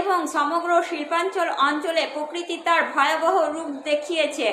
এবং সমগ্র শিল্পাঞ্চল অঞ্চলে প্রকৃতি তার ভয়াবহ রূপ দেখিয়েছে।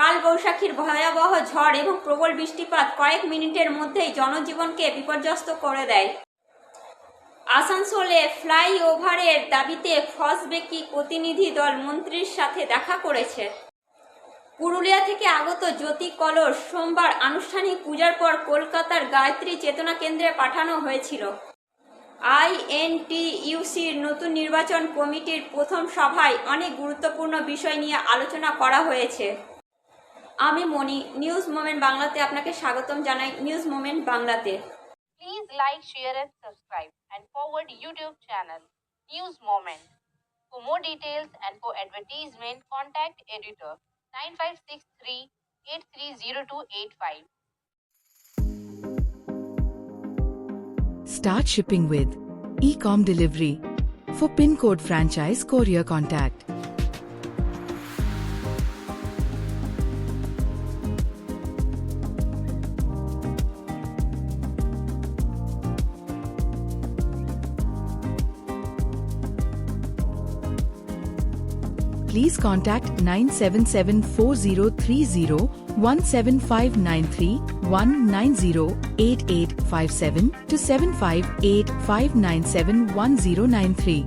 কালবৈশাখীর ভয়াবহ ঝড় এবং প্রবল বৃষ্টিপাত কয়েক মিনিটের মধ্যেই জনজীবনকে বিপর্যস্ত করে দেয়। আসানসোলে ফ্লাইওভারের দাবিতে ফসবেকি প্রতিনিধি দল মন্ত্রীর সাথে দেখা করেছে। পুরুলিয়া থেকে আগত জ্যোতি কলস সোমবার আনুষ্ঠানিক পূজার পর কলকাতার গায়ত্রী চেতনা কেন্দ্রে পাঠানো হয়েছিল। আই এন টি আইএনটিউসির নতুন নির্বাচন কমিটির প্রথম সভায় অনেক গুরুত্বপূর্ণ বিষয় নিয়ে আলোচনা করা হয়েছে। আমি মনি নিউজ মোমেন্ট বাংলাতে আপনাকে স্বাগতম জানাই নিউজ মোমেন্ট বাংলাতে। Please like share and subscribe and forward YouTube channel news moment for more details and for advertisement contact editor nine five six three eight three zero two eight five Start shipping with Ecom Delivery. For pin code franchise courier contact. Contact 977-4030 17593 1908857 to 758 1093.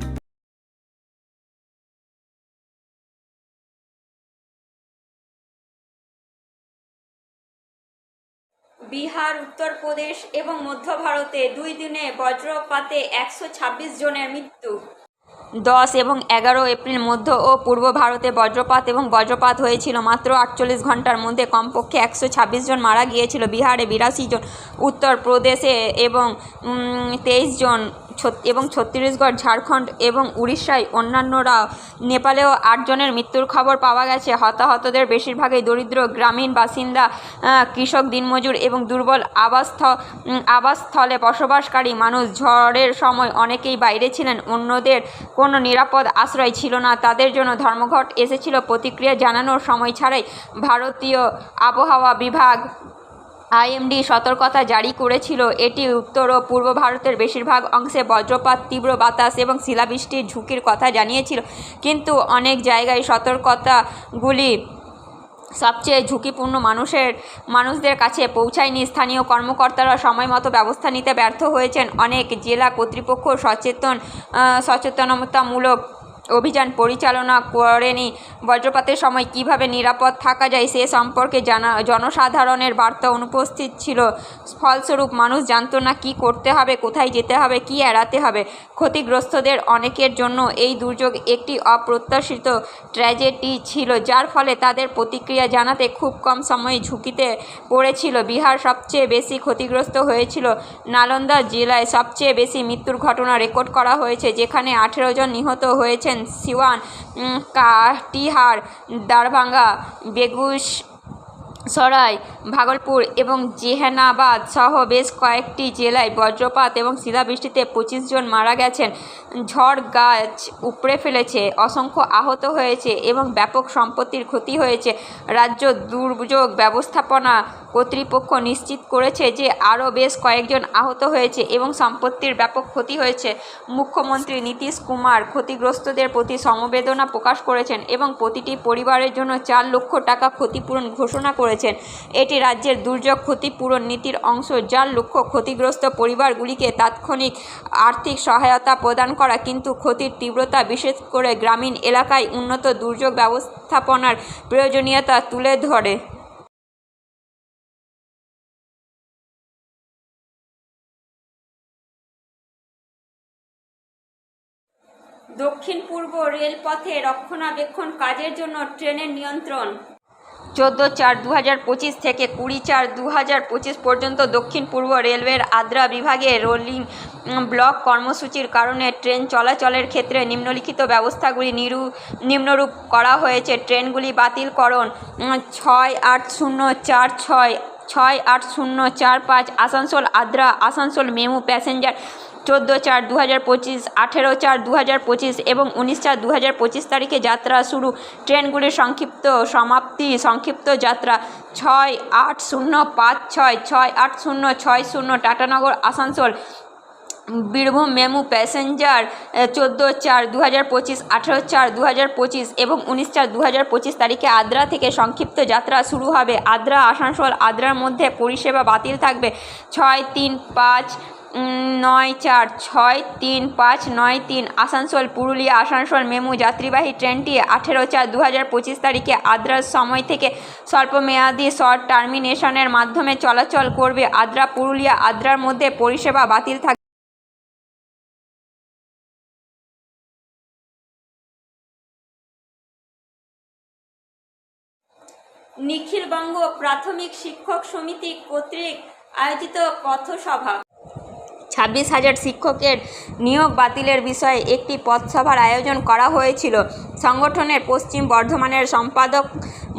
Bihar Uttar Pradesh এবং মধ্য ভারতে দুই দিনে বজ্রপাতে একশো ছাব্বিশ জনের মৃত্যু দশ এবং এগারো এপ্রিল মধ্য ও পূর্ব ভারতে বজ্রপাত এবং বজ্রপাত হয়েছিল মাত্র আটচল্লিশ ঘণ্টার মধ্যে। কমপক্ষে একশো ছাব্বিশ জন মারা গিয়েছিল। বিহারে বিরাশি জন, উত্তরপ্রদেশে এবং তেইশ জন এবং ছত্তিশগড়, ঝাড়খণ্ড এবং উড়িষ্যায় অন্যান্যরা নেপালেও আটজনের মৃত্যুর খবর পাওয়া গেছে। হতাহতদের বেশিরভাগই দরিদ্র গ্রামীণ বাসিন্দা কৃষক, দিনমজুর এবং দুর্বল আবাসস্থ আবাসস্থলে বসবাসকারী মানুষ। ঝড়ের সময় অনেকেই বাইরে ছিলেন, অন্যদের কোনো নিরাপদ আশ্রয় ছিল না। তাদের জন্য ধর্মঘট এসেছিল। প্রতিক্রিয়া জানানোর সময় ছাড়াই ভারতীয় আবহাওয়া বিভাগ আইএমডি সতর্কতা জারি করেছিল। এটি উত্তর ও পূর্ব ভারতের বেশিরভাগ অংশে বজ্রপাত, তীব্র বাতাস এবং শিলাবৃষ্টির ঝুঁকির কথা জানিয়েছিল। কিন্তু অনেক জায়গায় সতর্কতাগুলি সবচেয়ে ঝুঁকিপূর্ণ মানুষের, মানুষদের কাছে পৌঁছায়নি। স্থানীয় কর্মকর্তারা সময় মতো ব্যবস্থা নিতে ব্যর্থ হয়েছেন। অনেক জেলা কর্তৃপক্ষ সচেতন সচেতনতামূলক অভিযান পরিচালনা করেনি। বজ্রপাতের সময় কীভাবে নিরাপদ থাকা যায় সে সম্পর্কে জানা জনসাধারণের বার্তা অনুপস্থিত ছিল। ফলস্বরূপ মানুষ জানতো না কি করতে হবে, কোথায় যেতে হবে, কি এড়াতে হবে। ক্ষতিগ্রস্তদের অনেকের জন্য এই দুর্যোগ একটি অপ্রত্যাশিত ট্র্যাজেডি ছিল, যার ফলে তাদের প্রতিক্রিয়া জানাতে খুব কম সময়ে ঝুঁকিতে পড়েছিল। বিহার সবচেয়ে বেশি ক্ষতিগ্রস্ত হয়েছিল নালন্দা জেলায় সবচেয়ে বেশি মৃত্যুর ঘটনা রেকর্ড করা হয়েছে, যেখানে আঠেরো জন নিহত হয়েছেন। সিওয়ান কাটিহার দারভাঙ্গা বেগুস সরাই, ভাগলপুর এবং জেহানাবাদ সহ বেশ কয়েকটি জেলায় বজ্রপাত এবং শিলাবৃষ্টিতে পঁচিশ জন মারা গেছেন। ঝড় গাছ উপড়ে ফেলেছে, অসংখ্য আহত হয়েছে এবং ব্যাপক সম্পত্তির ক্ষতি হয়েছে। রাজ্য দুর্যোগ ব্যবস্থাপনা কর্তৃপক্ষ নিশ্চিত করেছে যে আরও বেশ কয়েকজন আহত হয়েছে এবং সম্পত্তির ব্যাপক ক্ষতি হয়েছে। মুখ্যমন্ত্রী নীতিশ কুমার ক্ষতিগ্রস্তদের প্রতি সমবেদনা প্রকাশ করেছেন এবং প্রতিটি পরিবারের জন্য চার লক্ষ টাকা ক্ষতিপূরণ ঘোষণা করেছেন। এটি রাজ্যের দুর্যোগ ক্ষতিপূরণ নীতির অংশ যার লক্ষ্য ক্ষতিগ্রস্ত পরিবারগুলিকে তাৎক্ষণিক আর্থিক সহায়তা প্রদান করা, কিন্তু ক্ষতির তীব্রতা বিশেষ করে গ্রামীণ এলাকায় উন্নত দুর্যোগ ব্যবস্থাপনার প্রয়োজনীয়তা তুলে ধরে। দক্ষিণ পূর্ব রেলপথে রক্ষণাবেক্ষণ কাজের জন্য ট্রেনের নিয়ন্ত্রণ। চোদ্দ চার দু হাজার পঁচিশ থেকে কুড়ি চার দু হাজার পঁচিশ পর্যন্ত দক্ষিণ পূর্ব রেলওয়ের আদ্রা বিভাগে রোলিং ব্লক কর্মসূচির কারণে ট্রেন চলাচলের ক্ষেত্রে নিম্নলিখিত ব্যবস্থাগুলি নিরু, নিম্নরূপ করা হয়েছে। ট্রেনগুলি বাতিলকরণ ছয় আট শূন্য চার ছয় ছয় আট শূন্য চার পাঁচ আসানসোল, আদ্রা, আসানসোল, মেমু প্যাসেঞ্জার চোদ্দ চার দু হাজার পঁচিশ, আঠেরো চার দু হাজার পঁচিশ এবং উনিশ চার দু হাজার পঁচিশ তারিখে যাত্রা শুরু। ট্রেনগুলির সংক্ষিপ্ত সমাপ্তি, সংক্ষিপ্ত যাত্রা ছয় আট শূন্য পাঁচ ছয় ছয় আট শূন্য ছয় শূন্য টাটানগর আসানসোল। বীরভূম, মেমু প্যাসেঞ্জার, চোদ্দ চার দু হাজার পঁচিশ, আঠেরো চার দু হাজার পঁচিশ এবং উনিশ চার দু হাজার পঁচিশ তারিখে আদ্রা থেকে সংক্ষিপ্ত যাত্রা শুরু হবে। আদ্রা, আসানসোল, আদ্রার মধ্যে পরিষেবা বাতিল থাকবে। ছয় তিন পাঁচ নয় চার ছয় তিন পাঁচ নয় তিন আসানসোল, পুরুলিয়া, আসানসোল, মেমু যাত্রীবাহী ট্রেনটি আঠেরো চার দু হাজার পঁচিশ তারিখে আদ্রার সময় থেকে স্বল্পমেয়াদী শর্ট টার্মিনেশনের মাধ্যমে চলাচল করবে আদ্রা, পুরুলিয়া। আদ্রার মধ্যে পরিষেবা বাতিল থাকবে নিখিলবঙ্গ প্রাথমিক শিক্ষক সমিতি কর্তৃক আয়োজিত পথসভা। ছাব্বিশ হাজার শিক্ষকের নিয়োগ বাতিলের বিষয়ে একটি পথসভার আয়োজন করা হয়েছিল। সংগঠনের পশ্চিম বর্ধমানের সম্পাদক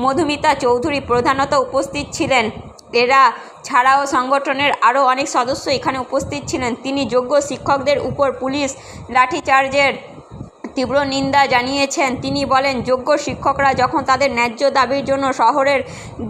মধুমিতা চৌধুরী প্রধানত উপস্থিত ছিলেন। এরা ছাড়াও সংগঠনের আরও অনেক সদস্য এখানে উপস্থিত ছিলেন। তিনি যোগ্য শিক্ষকদের উপর পুলিশ লাঠিচার্জের তীব্র নিন্দা জানিয়েছেন। তিনি বলেন, যোগ্য শিক্ষকরা যখন তাদের ন্যায্য দাবির জন্য শহরের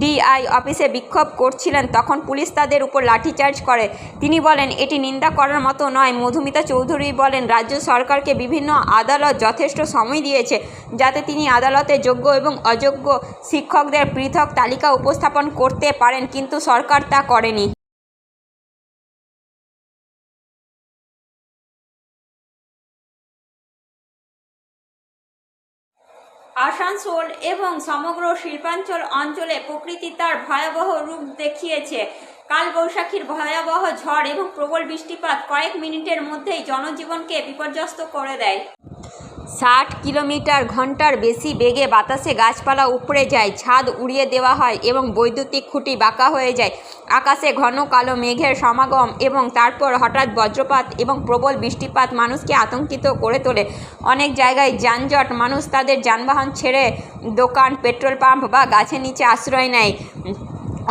ডিআই অফিসে বিক্ষোভ করছিলেন, তখন পুলিশ তাদের উপর লাঠিচার্জ করে। তিনি বলেন, এটি নিন্দা করার মতো নয়। মধুমিতা চৌধুরী বলেন, রাজ্য সরকারকে বিভিন্ন আদালত যথেষ্ট সময় দিয়েছে, যাতে তিনি আদালতে যোগ্য এবং অযোগ্য শিক্ষকদের পৃথক তালিকা উপস্থাপন করতে পারেন, কিন্তু সরকার তা করেনি। আসানসোল এবং সমগ্র শিল্পাঞ্চল অঞ্চলে প্রকৃতি তার ভয়াবহ রূপ দেখিয়েছে। কালবৈশাখীর ভয়াবহ ঝড় এবং প্রবল বৃষ্টিপাত কয়েক মিনিটের মধ্যেই জনজীবনকে বিপর্যস্ত করে দেয়। ষাট কিলোমিটার ঘণ্টার বেশি বেগে বাতাসে গাছপালা উপড়ে যায়, ছাদ উড়িয়ে দেওয়া হয় এবং বৈদ্যুতিক খুঁটি বাঁকা হয়ে যায়। আকাশে ঘন কালো মেঘের সমাগম এবং তারপর হঠাৎ বজ্রপাত এবং প্রবল বৃষ্টিপাত মানুষকে আতঙ্কিত করে তোলে। অনেক জায়গায় যানজট, মানুষ তাদের যানবাহন ছেড়ে দোকান, পেট্রোল পাম্প বা গাছের নিচে আশ্রয় নেয়।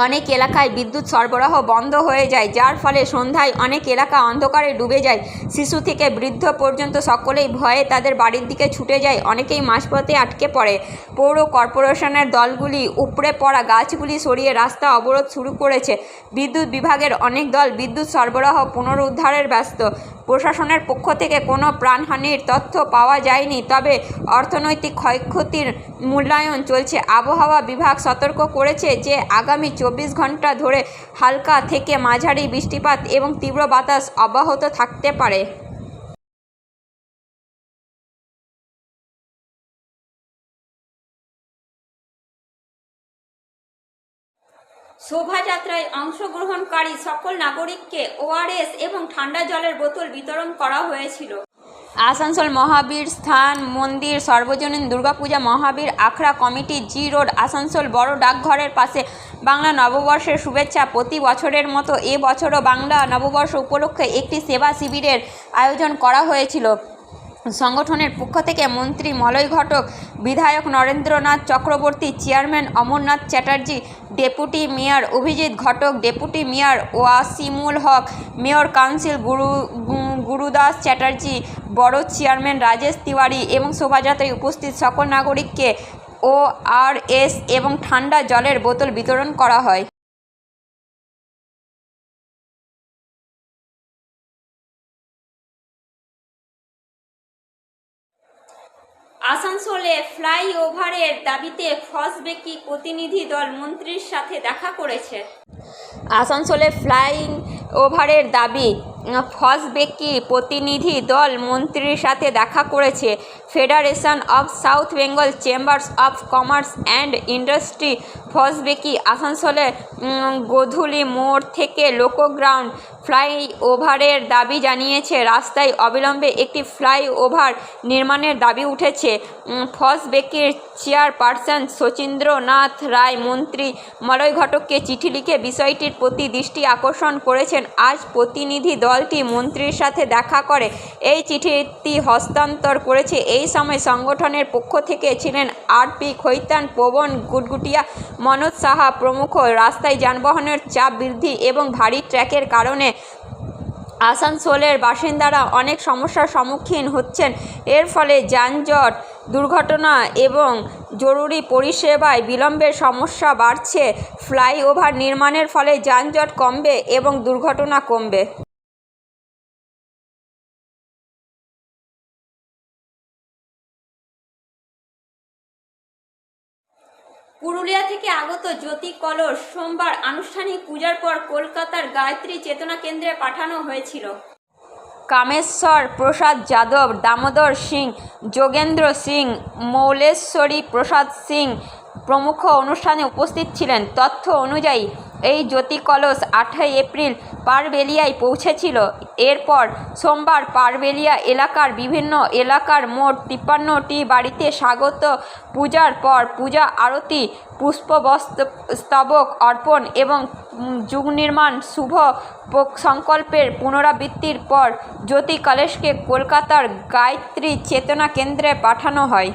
অনেক এলাকায় বিদ্যুৎ সরবরাহ বন্ধ হয়ে যায়, যার ফলে সন্ধ্যায় অনেক এলাকা অন্ধকারে ডুবে যায়। শিশু থেকে বৃদ্ধ পর্যন্ত সকলেই ভয়ে তাদের বাড়ির দিকে ছুটে যায়, অনেকেই মাঝপথে আটকে পড়ে। পৌর কর্পোরেশনের দলগুলি উপড়ে পড়া গাছগুলি সরিয়ে রাস্তা অবরোধ শুরু করেছে। বিদ্যুৎ বিভাগের অনেক দল বিদ্যুৎ সরবরাহ পুনরুদ্ধারের ব্যস্ত। প্রশাসনের পক্ষ থেকে কোনো প্রাণহানির তথ্য পাওয়া যায়নি, তবে অর্থনৈতিক ক্ষয়ক্ষতির মূল্যায়ন চলছে। আবহাওয়া বিভাগ সতর্ক করেছে যে, আগামী চব্বিশ ঘণ্টা ধরে হালকা থেকে মাঝারি বৃষ্টিপাত এবং তীব্র বাতাস অব্যাহত থাকতে পারে। শোভাযাত্রায় অংশগ্রহণকারী সকল নাগরিককে ওআরএস এবং ঠান্ডা জলের বোতল বিতরণ করা হয়েছিল। আসানসোল মহাবীর স্থান মন্দির সর্বজনীন Durga Puja Mahavir Akhara committee G road Asansol বড় ডাকঘরের পাশে বাংলা নববর্ষের শুভেচ্ছা প্রতি বছরের মতো এ বছরও বাংলা নববর্ষ উপলক্ষে একটি সেবা শিবিরের আয়োজন করা হয়েছিল। সংগঠনের পক্ষ থেকে মন্ত্রী মলয় ঘটক, বিধায়ক Narendranath Chakraborty, chairman Amarnath Chatterjee, deputy mayor Abhijit Ghatak, deputy mayor Wasimul Haque, mayor council গুরু, গুরুদাস চ্যাটার্জি, বড় চেয়ারম্যান রাজেশ তিওয়ারি এবং শোভাযাত্রায় উপস্থিত সকল নাগরিককে ও আর এস এবং ঠান্ডা জলের বোতল বিতরণ করা হয়। আসানসোলে ফ্লাইওভারের দাবিতে ফসবেকি প্রতিনিধি দল মন্ত্রীর সাথে দেখা করেছে। আসানসোলে ফ্লাইং ওভারের দাবি ফসবেকি প্রতিনিধি দল মন্ত্রীর সাথে দেখা করেছে। Federation of south Bengal chambers of commerce and industry FOSBECI আসানসোলে গোধূলি মোড় থেকে লোকোগ্রাউন্ড ফ্লাইওভারের দাবি জানিয়েছে। রাস্তায় অবিলম্বে একটি ফ্লাইওভার নির্মাণের দাবি উঠেছে। ফসবেকির চেয়ারপারসন শচীন্দ্রনাথ রায় মন্ত্রী মলয় ঘটককে চিঠি লিখে বিষয়টির প্রতি দৃষ্টি আকর্ষণ করেছেন আজ প্রতিনিধি দলটি মন্ত্রীর সাথে দেখা করে এই চিঠিটি হস্তান্তর করেছে। এই সময় সংগঠনের পক্ষ থেকে ছিলেন আর পি খৈতান, পবন গুটগুটিয়া, মনোজ সাহা প্রমুখ। রাস্তায় যানবাহনের চাপ বৃদ্ধি এবং ভারী ট্র্যাকের কারণে আসানসোলের বাসিন্দারা অনেক সমস্যার সম্মুখীন হচ্ছেন। এর ফলে যানজট, দুর্ঘটনা এবং জরুরি পরিষেবায় বিলম্বের সমস্যা বাড়ছে। ফ্লাইওভার নির্মাণের ফলে যানজট কমবে এবং দুর্ঘটনা কমবে। পুরুলিয়া থেকে আগত জ্যোতি কলস সোমবার আনুষ্ঠানিক পূজার পর কলকাতার গায়ত্রী চেতনা কেন্দ্রে পাঠানো হয়েছিল। কামেশ্বর প্রসাদ যাদব, দামোদর সিং, যোগেন্দ্র সিং, মৌলেশ্বরী প্রসাদ সিং প্রমুখ অনুষ্ঠানে উপস্থিত ছিলেন। তথ্য অনুযায়ী এই জ্যোতি কলস আটই এপ্রিল পারবেলিয়ায় পৌঁছেছিল। এরপর সোমবার পারবেলিয়া এলাকার বিভিন্ন এলাকার মোট তিপ্পান্নটি বাড়িতে স্বাগত। পূজার পর পূজা আরতি পুষ্পবস্ত- স্তবক অর্পণ এবং যুগ নির্মাণ শুভ সংকল্পের পুনরাবৃত্তির পর জ্যোতি কলেশকে কলকাতার গায়ত্রী চেতনা কেন্দ্রে পাঠানো হয়।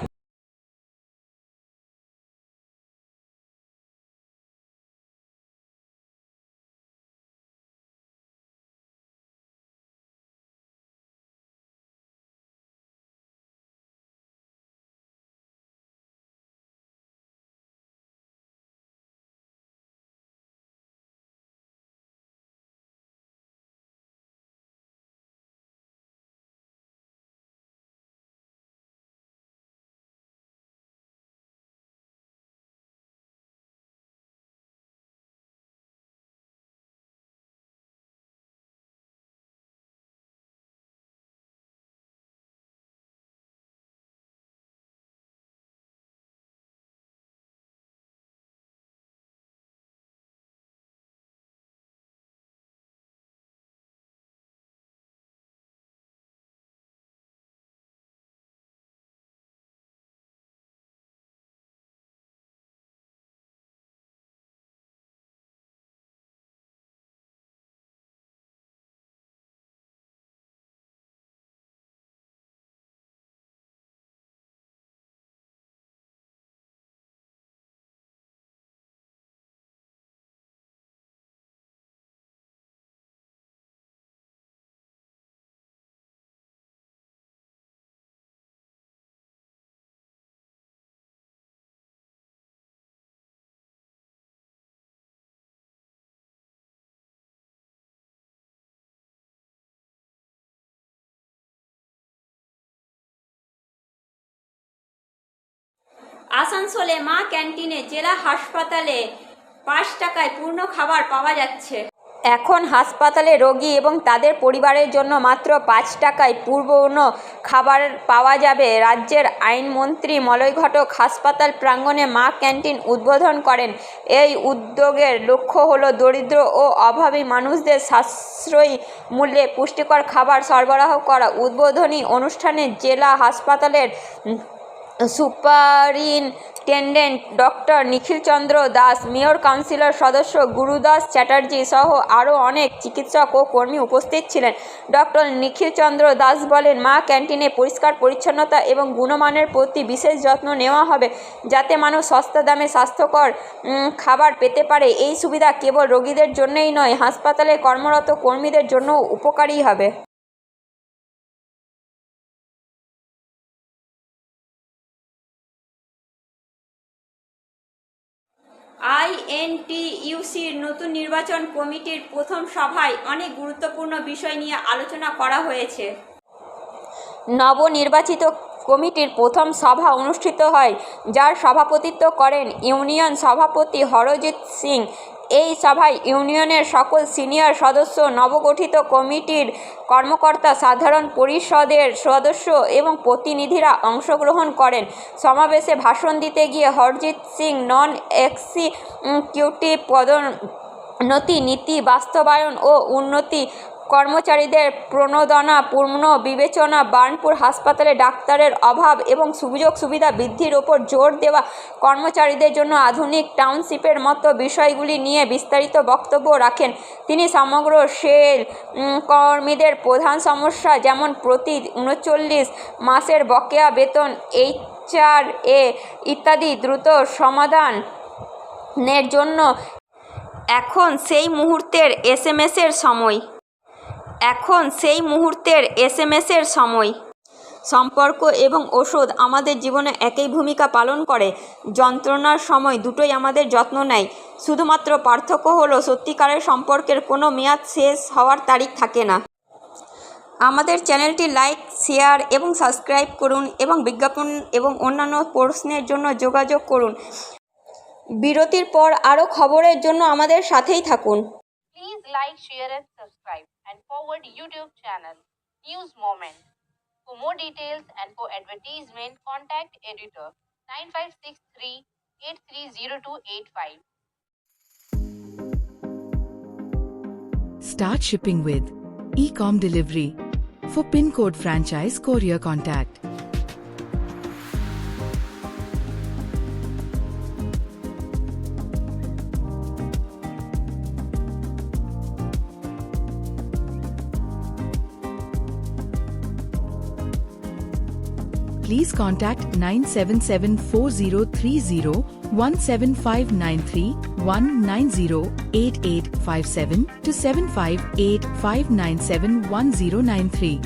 আসানসোলে মা ক্যান্টিনে জেলা হাসপাতালে পাঁচ টাকায় পূর্ণ খাবার পাওয়া যাচ্ছে। এখন হাসপাতালে রোগী এবং তাদের পরিবারের জন্য মাত্র পাঁচ টাকায় পূর্ণ খাবার পাওয়া যাবে। রাজ্যের আইনমন্ত্রী মলয় ঘটক হাসপাতাল প্রাঙ্গণে মা ক্যান্টিন উদ্বোধন করেন। এই উদ্যোগের লক্ষ্য হলো দরিদ্র ও অভাবী মানুষদের সাশ্রয়ী মূল্যে পুষ্টিকর খাবার সরবরাহ করা। উদ্বোধনী অনুষ্ঠানে জেলা হাসপাতালের superintendent doctor Nikhilchandra Das, mayor councillor সদস্য গুরুদাস চ্যাটার্জি সহ আরও অনেক চিকিৎসক ও কর্মী উপস্থিত ছিলেন। ডক্টর নিখিলচন্দ্র দাস বলেন, মা ক্যান্টিনে পরিষ্কার পরিচ্ছন্নতা এবং গুণমানের প্রতি বিশেষ যত্ন নেওয়া হবে যাতে মানুষ সস্তা দামে স্বাস্থ্যকর খাবার পেতে পারে। এই সুবিধা কেবল রোগীদের জন্যই নয়, হাসপাতালে কর্মরত কর্মীদের জন্য উপকারী হবে। আইএনটিইউসির নতুন নির্বাচন কমিটির প্রথম সভায় অনেক গুরুত্বপূর্ণ বিষয় নিয়ে আলোচনা করা হয়েছে। নবনির্বাচিত কমিটির প্রথম সভা অনুষ্ঠিত হয়, যার সভাপতিত্ব করেন ইউনিয়ন সভাপতি হরজিৎ সিং এই সভায় ইউনিয়নের সকল সিনিয়র সদস্য, নবগঠিত কমিটির কর্মকর্তা, সাধারণ পরিষদের সদস্য এবং প্রতিনিধিরা অংশগ্রহণ করেন। সমাবেশে ভাষণ দিতে গিয়ে হরজিৎ সিং, নন এক্সিকিউটিভ পদ পদোন্নতি, নীতি বাস্তবায়ন ও উন্নতি কর্মচারীদের প্রণোদনা, পূর্ণ বিবেচনা, বার্নপুর হাসপাতালে ডাক্তারের অভাব এবং সুযোগ সুবিধা বৃদ্ধির ওপর জোর দেওয়া কর্মচারীদের জন্য আধুনিক টাউনশিপের মতো বিষয়গুলি নিয়ে বিস্তারিত বক্তব্য রাখেন। তিনি সমগ্র সেল কর্মীদের প্রধান সমস্যা যেমন প্রতি উনচল্লিশ মাসের বকেয়া বেতন এইচআর এ ইত্যাদি দ্রুত সমাধানের জন্য এখন সেই মুহূর্তের এস এসএমএসের সময়। এখন সেই মুহূর্তের এসএমএসের সময়। সম্পর্ক এবং ওষুধ আমাদের জীবনে একই ভূমিকা পালন করে। যন্ত্রণার সময় দুটোই আমাদের যত্ন নেয়। শুধুমাত্র পার্থক্য হলো সত্যিকারের সম্পর্কের কোনো মেয়াদ শেষ হওয়ার তারিখ থাকে না। আমাদের চ্যানেলটি লাইক শেয়ার এবং সাবস্ক্রাইব করুন এবং বিজ্ঞাপন এবং অন্যান্য প্রশ্নের জন্য যোগাযোগ করুন। বিরতির পর আরও খবরের জন্য আমাদের সাথেই থাকুন। Please like share, and subscribe, and forward YouTube channel News Moment. For more details and for advertisement, contact editor 9563 830285. Start shipping with Ecom Delivery. For pin code franchise courier contact. please contact 9774030175931908857 to seven five eight five nine seven one zero nine three.